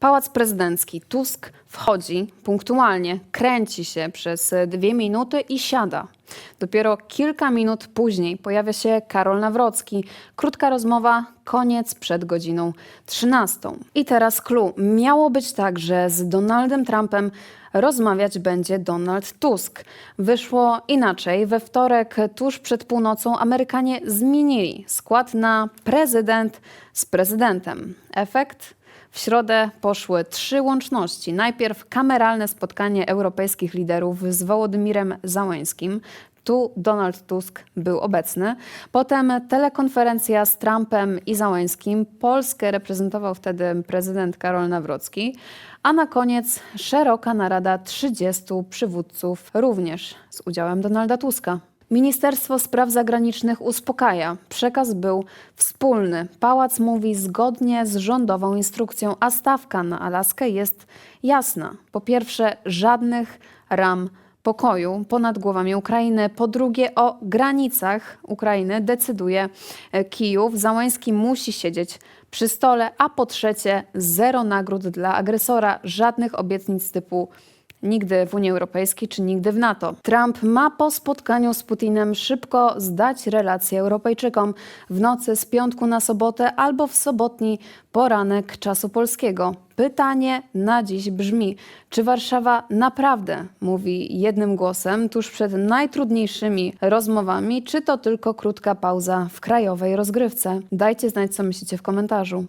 Pałac Prezydencki. Tusk wchodzi punktualnie, kręci się przez dwie minuty i siada. Dopiero kilka minut później pojawia się Karol Nawrocki. Krótka rozmowa, koniec przed godziną 13. I teraz clue. Miało być tak, że z Donaldem Trumpem rozmawiać będzie Donald Tusk. Wyszło inaczej. We wtorek, tuż przed północą, Amerykanie zmienili skład na prezydent z prezydentem. Efekt? W środę poszły trzy łączności. Najpierw kameralne spotkanie europejskich liderów z Wołodymirem Załęskim. Tu Donald Tusk był obecny. Potem telekonferencja z Trumpem i Załęskim. Polskę reprezentował wtedy prezydent Karol Nawrocki. A na koniec szeroka narada 30 przywódców, również z udziałem Donalda Tuska. Ministerstwo Spraw Zagranicznych uspokaja. Przekaz był wspólny. Pałac mówi zgodnie z rządową instrukcją, a stawka na Alaskę jest jasna. Po pierwsze, żadnych ram pokoju ponad głowami Ukrainy. Po drugie, o granicach Ukrainy decyduje e, Kijów. Załęski musi siedzieć przy stole. A po trzecie, zero nagród dla agresora, żadnych obietnic typu Nigdy w Unii Europejskiej czy nigdy w NATO. Trump ma po spotkaniu z Putinem szybko zdać relacje Europejczykom w nocy z piątku na sobotę albo w sobotni poranek czasu polskiego. Pytanie na dziś brzmi: czy Warszawa naprawdę mówi jednym głosem tuż przed najtrudniejszymi rozmowami, czy to tylko krótka pauza w krajowej rozgrywce? Dajcie znać, co myślicie w komentarzu.